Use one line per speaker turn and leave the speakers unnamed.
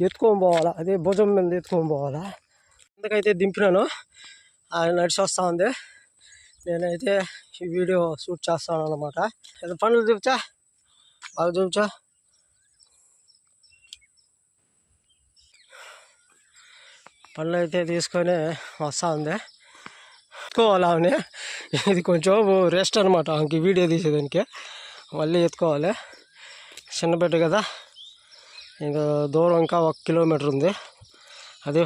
ఎత్తుకొని పోవాలా? అదే భుజం మీద ఎత్తుకొని పోవాలా? అందుకైతే దింపినాను. ఆయన నడిచి వస్తూ ఉంది. నేనైతే ఈ వీడియో షూట్ చేస్తాను అనమాట ఏదో పనులు చూపించా? బాగా చూపించా? పనులు అయితే తీసుకొని వస్తూ ఉంది. ఎత్తుకోవాలి ఆమె ఇది కొంచెం రెస్ట్ అనమాట ఆమెకి వీడియో తీసేదానికి. మళ్ళీ ఎత్తుకోవాలి. చిన్న బిడ్డ కదా. ఇంకా దూరం ఇంకా ఒక కిలోమీటర్ ఉంది. అదే